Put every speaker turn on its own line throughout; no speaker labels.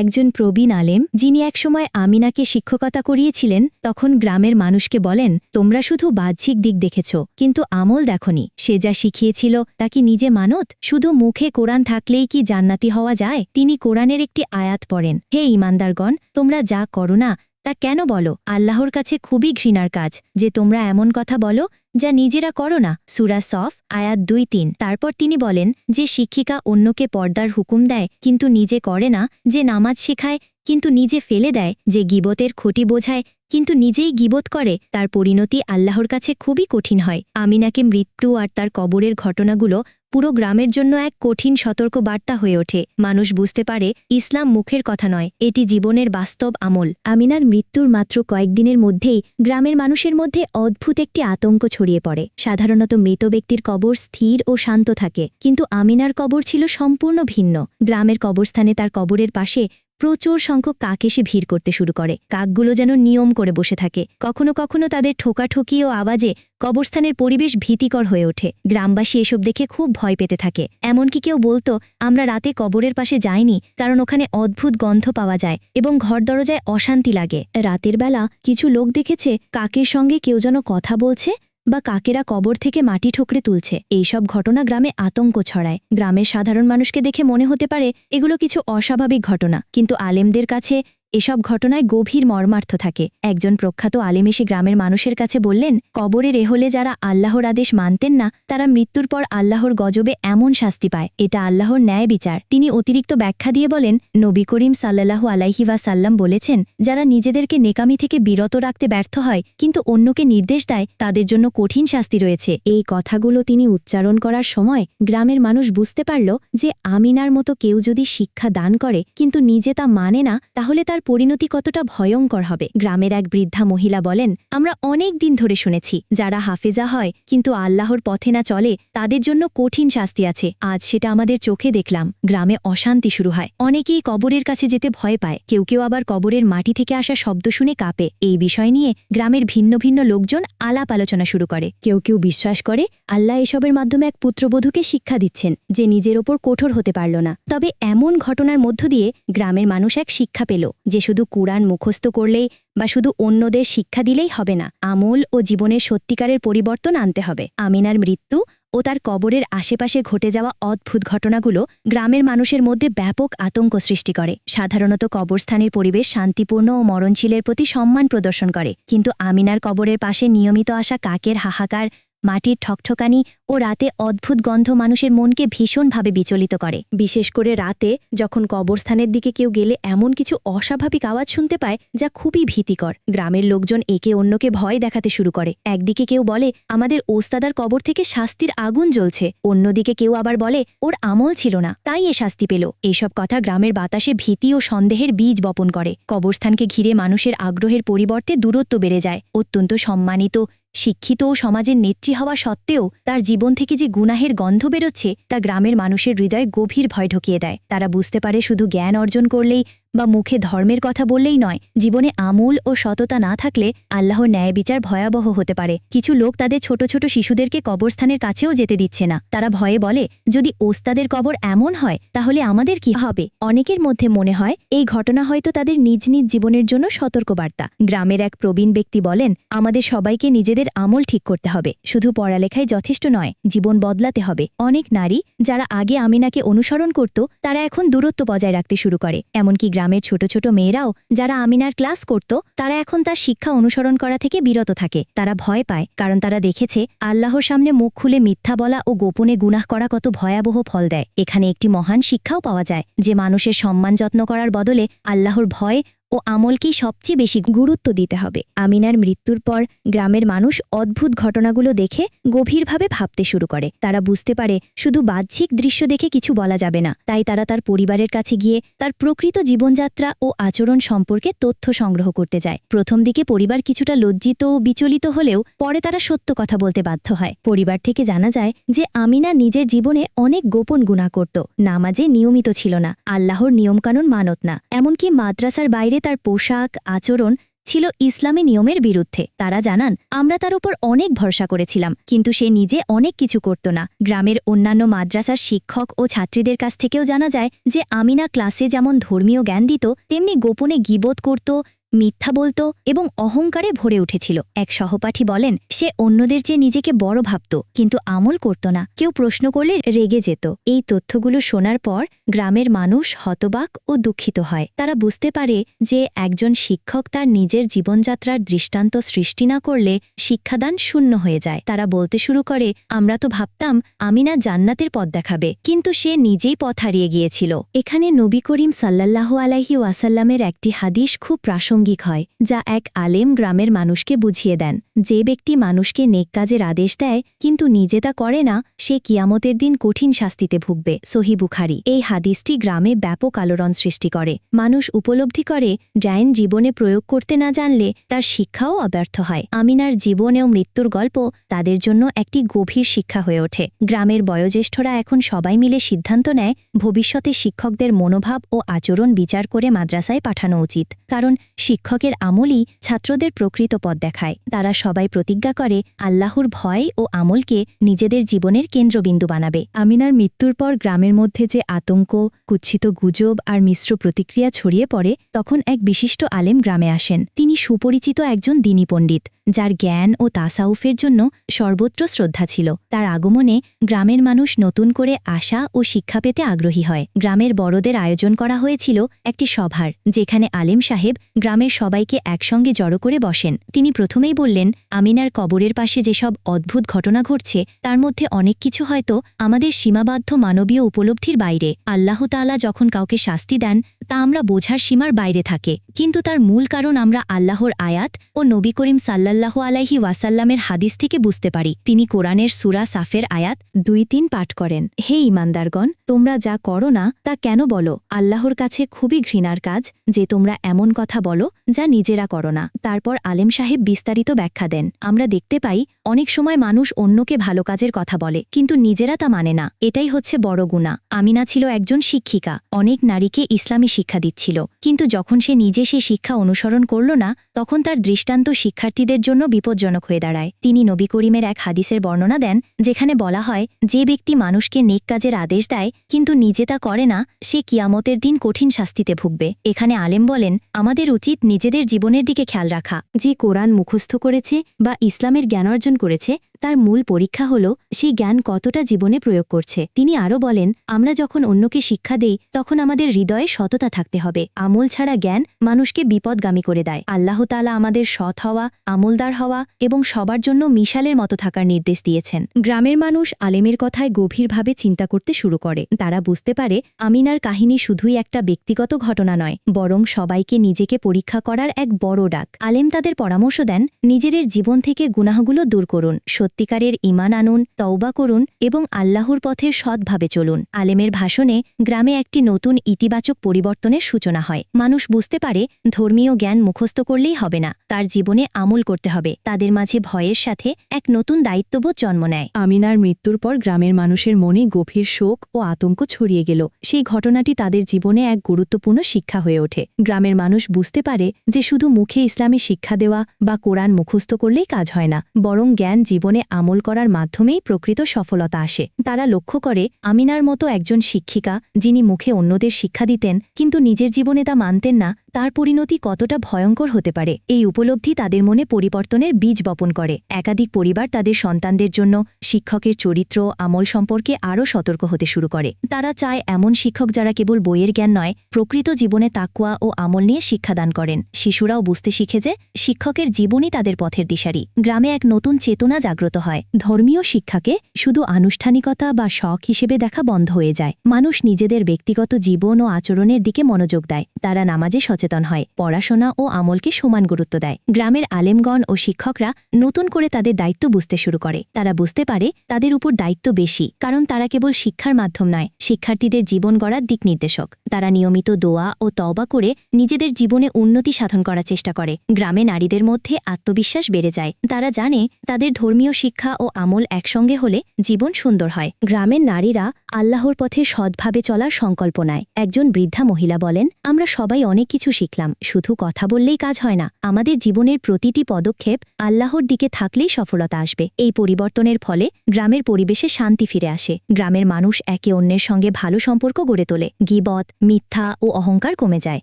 একজন প্রবীণ আলেম, যিনি একসময় আমিনাকে শিক্ষকতা করিয়েছিলেন, তখন গ্রামের মানুষকে বলেন, তোমরা শুধু বাহ্যিক দিক দেখেছ, কিন্তু আমল দেখনি। সে যা শিখিয়েছিল, তা কি নিজে মানত? শুধু মুখে কোরআন থাকলেই কি জান্নাতি হওয়া যায়? তিনি কোরআনের একটি আয়াত পড়েন, হে ইমানদারগণ তোমরা যা করো না, তা কেন বলো? আল্লাহর কাছে খুবই ঘৃণার কাজ। যে তোমরা এমন কথা বলো যা নিজেরা করো না, সুরা সফ, আয়াত দুই তিন। তারপর তিনি বলেন যে শিক্ষিকা অন্যকে পর্দার হুকুম দেয়, কিন্তু নিজে করে না, যে নামাজ শেখায়, কিন্তু নিজে ফেলে দেয়, যে গিবতের ক্ষতি বোঝায় কিন্তু নিজেই গিবত করে, তার পরিণতি আল্লাহর কাছে খুবই কঠিন হয়। আমিনাকে মৃত্যু আর তার কবরের ঘটনাগুলো পুরো গ্রামের জন্য এক কঠিন সতর্ক বার্তা হয়ে ওঠে। মানুষ বুঝতে পারে, ইসলাম মুখের কথা নয়, এটি জীবনের বাস্তব আমল। আমিনার মৃত্যুর মাত্র কয়েকদিনের মধ্যেই গ্রামের মানুষের মধ্যে অদ্ভুত একটি আতঙ্ক ছড়িয়ে পড়ে। সাধারণত মৃত ব্যক্তির কবর স্থির ও শান্ত থাকে, কিন্তু আমিনার কবর ছিল সম্পূর্ণ ভিন্ন। গ্রামের কবরস্থানে তার কবরের পাশে প্রচুর সংখ্যক কাক এসে ভিড় করতে শুরু করে। কাকগুলো যেন নিয়ম করে বসে থাকে। কখনো কখনো তাদের ঠোকাঠুকি ও আওয়াজে কবরস্থানের পরিবেশ ভীতিকর হয়ে ওঠে। গ্রামবাসী এসব দেখে খুব ভয় পেতে থাকে। এমনকি কেউ বলতো, আমরা রাতে কবরের পাশে যাইনি, কারণ ওখানে অদ্ভুত গন্ধ পাওয়া যায় এবং ঘর দরজায় অশান্তি লাগে। রাতের বেলা কিছু লোক দেখেছে, কাকের সঙ্গে কেউ যেন কথা বলছে বা কাকেরা কবর থেকে মাটি ঠোকরে তুলছে। এইসব ঘটনা গ্রামে আতঙ্ক ছড়ায়। গ্রামের সাধারণ মানুষকে দেখে মনে হতে পারে, এগুলো কিছু অস্বাভাবিক ঘটনা। কিন্তু আলেমদের কাছে এসব ঘটনায় গভীর মর্মার্থ থাকে। একজন প্রখ্যাত আলেম এসে গ্রামের মানুষের কাছে বললেন, কবরের এহলে যারা আল্লাহর আদেশ মানতেন না, তারা মৃত্যুর পর আল্লাহর গজবে এমন শাস্তি পায়। এটা আল্লাহর ন্যায় বিচার। তিনি অতিরিক্ত ব্যাখ্যা দিয়ে বলেন, নবী করিম সাল্লাহু আলাইহি সাল্লাম বলেছেন, যারা নিজেদেরকে নেকামি থেকে বিরত রাখতে ব্যর্থ হয়, কিন্তু অন্যকে নির্দেশ দেয়, তাদের জন্য কঠিন শাস্তি রয়েছে। এই কথাগুলো তিনি উচ্চারণ করার সময় গ্রামের মানুষ বুঝতে পারল যে আমিনার মতো কেউ যদি শিক্ষা দান করে, কিন্তু নিজে তা মানে না, তাহলে তার পরিণতি কতটা ভয়ঙ্কর হবে, গ্রামের এক বৃদ্ধা মহিলা বলেন, আমরা অনেক দিন ধরে শুনেছি, যারা হাফেজা হয়, কিন্তু আল্লাহর পথে না চলে, তাদের জন্য কঠিন শাস্তি আছে, আজ সেটা আমাদের চোখে দেখলাম, গ্রামে অশান্তি শুরু হয়। অনেকেই কবরের কাছে যেতে ভয় পায়, কেউ কেউ আবার কবরের মাটি থেকে আসা শব্দ শুনে কাঁপে। এই বিষয় নিয়ে গ্রামের ভিন্ন ভিন্ন লোকজন আলাপ আলোচনা শুরু করে। কেউ কেউ বিশ্বাস করে, আল্লাহ এসবের মাধ্যমে এক পুত্রবধূকে শিক্ষা দিচ্ছেন, যে নিজের ওপর কঠোর হতে পারল না। তবে এমন ঘটনার মধ্য দিয়ে গ্রামের মানুষ এক শিক্ষা পেল যে শুধু কুরআন মুখস্থ করলেই বা শুধু অন্যদের শিক্ষা দিলেই হবে না, আমল ও জীবনের সত্যিকারের পরিবর্তন আনতে হবে। আমিনার মৃত্যু ও তার কবরের আশেপাশে ঘটে যাওয়া অদ্ভুত ঘটনাগুলো গ্রামের মানুষের মধ্যে ব্যাপক আতঙ্ক সৃষ্টি করে। সাধারণত কবরস্থানের পরিবেশ শান্তিপূর্ণ ও মরণশীলের প্রতি সম্মান প্রদর্শন করে। কিন্তু আমিনার কবরের পাশে নিয়মিত আসা কাকের হাহাকার মাটির ঠকঠকানি ও রাতে অদ্ভুত গন্ধ মানুষের মনকে ভীষণভাবে বিচলিত করে। বিশেষ করে রাতে যখন কবরস্থানের দিকে কেউ গেলে এমন কিছু অস্বাভাবিক আওয়াজ শুনতে পায় যা খুবই ভীতিকর। গ্রামের লোকজন একে অন্যকে ভয় দেখাতে শুরু করে। একদিকে কেউ বলে, আমাদের ওস্তাদার কবর থেকে শাস্তির আগুন জ্বলছে। অন্যদিকে কেউ আবার বলে, ওর আমল ছিল না, তাই এ শাস্তি পেল। এইসব কথা গ্রামের বাতাসে ভীতি ও সন্দেহের বীজ বপন করে। কবরস্থানকে ঘিরে মানুষের আগ্রহের পরিবর্তে দূরত্ব বেড়ে যায়। অত্যন্ত সম্মানিত শিক্ষিত ও সমাজের নেত্রী হওয়া সত্ত্বেও তার জীবন থেকে যে গুনাহের গন্ধ বেরোচ্ছে, তা গ্রামের মানুষের হৃদয়ে গভীর ভয় ঢুকিয়ে দেয়। তারা বুঝতে পারে শুধু জ্ঞান অর্জন করলেই বা মুখে ধর্মের কথা বললেই নয়, জীবনে আমূল ও সততা না থাকলে আল্লাহর ন্যায় বিচার ভয়াবহ হতে পারে। কিছু লোক তাদের ছোট ছোট শিশুদেরকে কবরস্থানের কাছেও যেতে দিচ্ছে না। তারা ভয়ে বলে, যদি ওস্তাদের কবর এমন হয়, তাহলে আমাদের কি হবে? অনেকের মধ্যে মনে হয়, এই ঘটনা হয়তো তাদের নিজ নিজ জীবনের জন্য সতর্কবার্তা। গ্রামের এক প্রবীণ ব্যক্তি বলেন, আমাদের সবাইকে নিজেদের আমল ঠিক করতে হবে। শুধু পড়ালেখায় যথেষ্ট নয়, জীবন বদলাতে হবে। অনেক নারী, যারা আগে আমিনাকে অনুসরণ করত, তারা এখন দূরত্ব বজায় রাখতে শুরু করে। এমনকি গ্রামের ছোট ছোট মেয়েরাও, যারা আমিনার ক্লাস করত, তারা এখন তার শিক্ষা অনুসরণ করা থেকে বিরত থাকে। তারা ভয় পায়, কারণ তারা দেখেছে, আল্লাহর সামনে মুখ খুলে মিথ্যা বলা ও গোপনে গুনাহ করা কত ভয়াবহ ফল দেয়। এখানে একটি মহান শিক্ষাও পাওয়া যায়, যে মানুষের সম্মান যত্ন করার বদলে আল্লাহর ভয় ও আমলকেই সবচেয়ে বেশি গুরুত্ব দিতে হবে। আমিনার মৃত্যুর পর গ্রামের মানুষ অদ্ভুত ঘটনাগুলো দেখে গভীরভাবে ভাবতে শুরু করে। তারা বুঝতে পারে, শুধু বাহ্যিক দৃশ্য দেখে কিছু বলা যাবে না। তাই তারা তার পরিবারের কাছে গিয়ে তার প্রকৃত জীবনযাত্রা ও আচরণ সম্পর্কে তথ্য সংগ্রহ করতে যায়। প্রথম দিকে পরিবার কিছুটা লজ্জিত ও বিচলিত হলেও পরে তারা সত্য কথা বলতে বাধ্য হয়। পরিবার থেকে জানা যায় যে আমিনা নিজের জীবনে অনেক গোপন গুণা করত। নামাজে নিয়মিত ছিল না। আল্লাহর নিয়মকানুন মানত না। এমনকি মাদ্রাসার বাইরে তার পোশাক, আচরণ ছিল ইসলামী নিয়মের বিরুদ্ধে। তারা জানান, আমরা তার উপর অনেক ভরসা করেছিলাম, কিন্তু সে নিজে অনেক কিছু করত না। গ্রামের অন্যান্য মাদ্রাসার শিক্ষক ও ছাত্রীদের কাছ থেকেও জানা যায় যে আমিনা ক্লাসে যেমন ধর্মীয় জ্ঞান দিত, তেমনি গোপনে গিবোধ করত মিথ্যা বলতো এবং অহংকারে ভরে উঠেছিল। এক সহপাঠী বলেন, সে অন্যদের চেয়ে নিজেকে বড় ভাবত, কিন্তু আমল করত না। কেউ প্রশ্ন করলে রেগে যেত। এই তথ্যগুলো শোনার পর গ্রামের মানুষ হতবাক ও দুঃখিত হয়। তারা বুঝতে পারে যে একজন শিক্ষক তার নিজের জীবনযাত্রার দৃষ্টান্ত সৃষ্টি না করলে শিক্ষাদান শূন্য হয়ে যায়। তারা বলতে শুরু করে, আমরা তো ভাবতাম আমিনা জান্নাতের পথ দেখাবে, কিন্তু সে নিজেই পথ হারিয়ে গিয়েছিল। এখানে নবী করিম সাল্লাল্লাহু আলাইহি ওয়াসাল্লামের একটি হাদিস খুব প্রাসঙ্গিক। হয় যা এক আলেম গ্রামের মানুষকে বুঝিয়ে দেন। যে ব্যক্তি মানুষকে নেক কাজের আদেশ দেয়, কিন্তু নিজে তা করে না, সে কিয়ামতের দিন কঠিন শাস্তিতে ভুগবে। সহি বুখারি। এই হাদিসটি গ্রামে ব্যাপক আলোড়ন সৃষ্টি করে। মানুষ উপলব্ধি করে জাইন জীবনে প্রয়োগ করতে না জানলে তার শিক্ষাও অব্যর্থ হয়। আমিনার জীবন ও মৃত্যুর গল্প তাদের জন্য একটি গভীর শিক্ষা হয়ে ওঠে। গ্রামের বয়োজ্যেষ্ঠরা এখন সবাই মিলে সিদ্ধান্ত নেয়, ভবিষ্যতে শিক্ষকদের মনোভাব ও আচরণ বিচার করে মাদ্রাসায় পাঠানো উচিত। কারণ শিক্ষকের আমলই ছাত্রদের প্রকৃত পথ দেখায়। তারা সবাই প্রতিজ্ঞা করে, আল্লাহর ভয় ও আমলকে নিজেদের জীবনের কেন্দ্রবিন্দু বানাবে। আমিনার মৃত্যুর পর গ্রামের মধ্যে যে আতঙ্ক, কুচ্ছিত গুজব আর মিশ্র প্রতিক্রিয়া ছড়িয়ে পড়ে, তখন এক বিশিষ্ট আলেম গ্রামে আসেন। তিনি সুপরিচিত একজন দিনী পণ্ডিত। যার জ্ঞান ও তাসাউফের জন্য সর্বত্র শ্রদ্ধা ছিল। তার আগমনে গ্রামের মানুষ নতুন করে আশা ও শিক্ষা পেতে আগ্রহী হয়। গ্রামের বড়দের আয়োজন করা হয়েছিল একটি সভার, যেখানে আলেম সাহেব গ্রামের সবাইকে একসঙ্গে জড়ো করে বসেন। তিনি প্রথমেই বললেন, আমিনার কবরের পাশে যেসব অদ্ভুত ঘটনা ঘটছে, তার মধ্যে অনেক কিছু হয়তো আমাদের সীমাবদ্ধ মানবীয় উপলব্ধির বাইরে। আল্লাহ তাআলা যখন কাউকে শাস্তি দেন, তা আমরা বোঝার সীমার বাইরে থাকে। কিন্তু তার মূল কারণ আমরা আল্লাহর আয়াত ও নবী করিম সাল্লাল্লাহ আলাইহি ওয়াসাল্লামের হাদিস থেকে বুঝতে পারি। তিনি কোরআনের সুরা সাফের আয়াত দুই তিন পাঠ করেন। হে ইমানদারগণ তোমরা যা করো না, তা কেন বলো? আল্লাহর কাছে খুবই ঘৃণার কাজ যে তোমরা এমন কথা বলো যা নিজেরা করো না। তারপর আলেম সাহেব বিস্তারিত ব্যাখ্যা দেন। আমরা দেখতে পাই, অনেক সময় মানুষ অন্যকে ভালো কাজের কথা বলে, কিন্তু নিজেরা তা মানে না। এটাই হচ্ছে বড় গুণা আমিনা ছিল একজন শিক্ষিকা। অনেক নারীকে ইসলামী শিক্ষা দিচ্ছিল। কিন্তু যখন সে নিজে সে শিক্ষা অনুসরণ করল না, তখন তার দৃষ্টান্ত শিক্ষার্থীদের জন্য বিপজ্জনক হয়ে দাঁড়ায়। তিনি নবী করিমের এক হাদিসের বর্ণনা দেন, যেখানে বলা হয়, যে ব্যক্তি মানুষকে নেক কাজের আদেশ দেয়, কিন্তু নিজে তা করে না, সে কিয়ামতের দিন কঠিন শাস্তিতে ভুগবে। এখানে আলেম বলেন, আমাদের উচিত নিজেদের জীবনের দিকে খেয়াল রাখা। যে কোরআন মুখস্থ করেছে বা ইসলামের জ্ঞান অর্জন করেছে তার মূল পরীক্ষা হল, সেই জ্ঞান কতটা জীবনে প্রয়োগ করছে। তিনি আরও বলেন, আমরা যখন অন্যকে শিক্ষা দেই, তখন আমাদের হৃদয়ে সততা থাকতে হবে। আমল ছাড়া জ্ঞান মানুষকে বিপদগামী করে দেয়। আল্লাহ তালা আমাদের সৎ হওয়া, আমলদার হওয়া এবং সবার জন্য মিশালের মতো থাকার নির্দেশ দিয়েছেন। গ্রামের মানুষ আলেমের কথায় গভীরভাবে চিন্তা করতে শুরু করে। তারা বুঝতে পারে, আমিনার কাহিনী শুধুই একটা ব্যক্তিগত ঘটনা নয়, বরং সবাইকে নিজেকে পরীক্ষা করার এক বড় ডাক। আলেম তাদের পরামর্শ দেন, নিজেদের জীবন থেকে গুনাহগুলো দূর করুন। সত্যিকারের ইমান আনুন, তওবা করুন এবং আল্লাহর পথে সৎভাবে চলুন। আলেমের ভাষণে গ্রামে একটি নতুন ইতিবাচক পরিবর্তনের সূচনা হয়। মানুষ বুঝতে পারে, ধর্মীয় জ্ঞান মুখস্থ করলেই হবে না। তার জীবনে আমল করতে হবে। তাদের মাঝে ভয়ের সাথে এক নতুন দায়িত্ববোধ জন্ম নেয়। আমিনার মৃত্যুর পর গ্রামের মানুষের মনে গভীর শোক ও আতঙ্ক ছড়িয়ে গেল। সেই ঘটনাটি তাদের জীবনে এক গুরুত্বপূর্ণ শিক্ষা হয়ে ওঠে। গ্রামের মানুষ বুঝতে পারে যে শুধু মুখে ইসলামী শিক্ষা দেওয়া বা কোরআন মুখস্থ করলেই কাজ হয় না, বরং জ্ঞান জীবনে আমল করার মাধ্যমেই প্রকৃত সফলতা আসে। তারা লক্ষ্য করে, আমিনার মতো একজন শিক্ষিকা, যিনি মুখে অন্যদের শিক্ষা দিতেন, কিন্তু নিজের জীবনে তা মানতেন না তার পরিণতি কতটা ভয়ঙ্কর হতে পারে? এই উপলব্ধি তাদের মনে পরিবর্তনের বীজ বপন করে। একাধিক পরিবার তাদের সন্তানদের জন্য শিক্ষকের চরিত্র আমল সম্পর্কে আরও সতর্ক হতে শুরু করে। তারা চায় এমন শিক্ষক যারা কেবল বইয়ের জ্ঞান নয়, প্রকৃত জীবনে তাকুয়া ও আমল নিয়ে শিক্ষাদান করেন। শিশুরাও বুঝতে শিখে যে, শিক্ষকের জীবনই তাদের পথের দিশারি। গ্রামে এক নতুন চেতনা জাগ্রত হয়। ধর্মীয় শিক্ষাকে শুধু আনুষ্ঠানিকতা বা শখ হিসেবে দেখা বন্ধ হয়ে যায়। মানুষ নিজেদের ব্যক্তিগত জীবন ও আচরণের দিকে মনোযোগ দেয়। তারা নামাজে সচেতন হয়, পড়াশোনা ও আমলকে সমান গুরুত্ব দেয়। গ্রামের আলেমগণ ও শিক্ষকরা নতুন করে তাদের দায়িত্ব বুঝতে শুরু করে। তারা বুঝতে পারে তাদের উপর দায়িত্ব বেশি, কারণ তারা কেবল শিক্ষার মাধ্যম নয়, শিক্ষার্থীদের জীবন গড়ার দিক নির্দেশক। তারা নিয়মিত দোয়া ও তওবা করে নিজেদের জীবনে উন্নতি সাধন করার চেষ্টা করে। গ্রামে নারীদের মধ্যে আত্মবিশ্বাস বেড়ে যায়। তারা জানে তাদের ধর্মীয় শিক্ষা ও আমল একসঙ্গে হলে জীবন সুন্দর হয়। গ্রামের নারীরা আল্লাহর পথে সৎভাবে চলার সংকল্প নেয়। একজন বৃদ্ধা মহিলা বলেন, আমরা সবাই অনেক কিছু শিখলাম, শুধু কথা বললেই কাজ হয় না। আমাদের জীবনের প্রতিটি পদক্ষেপ আল্লাহর দিকে থাকলেই সফলতা আসবে। এই পরিবর্তনের ফলে গ্রামের পরিবেশে শান্তি ফিরে আসে। গ্রামের মানুষ একে অন্যের সঙ্গে ভালো সম্পর্ক গড়ে তোলে। গিবত, মিথ্যা ও অহংকার কমে যায়।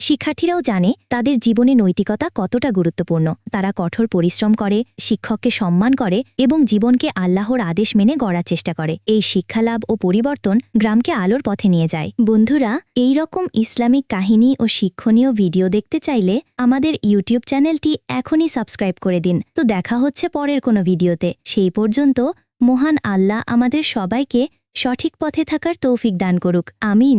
শিক্ষার্থীরাও জানে, তাদের জীবনে নৈতিকতা কতটা গুরুত্বপূর্ণ। তারা কঠোর পরিশ্রম করে, শিক্ষককে সম্মান করে এবং জীবনকে আল্লাহর আদেশ মেনে গড়ার চেষ্টা করে। এই শিক্ষালাভ ও পরিবর্তন গ্রামকে আলোর পথে নিয়ে যায়। বন্ধুরা এই রকম ইসলামিক কাহিনী ও শিক্ষণীয় ভিডিও দেখতে চাইলে আমাদের ইউটিউব চ্যানেলটি এখনই সাবস্ক্রাইব করে দিন। তো দেখা হচ্ছে পরের কোনো ভিডিওতে। সেই পর্যন্ত মহান আল্লাহ আমাদের সবাইকে সঠিক পথে থাকার তৌফিক দান করুক। আমিন।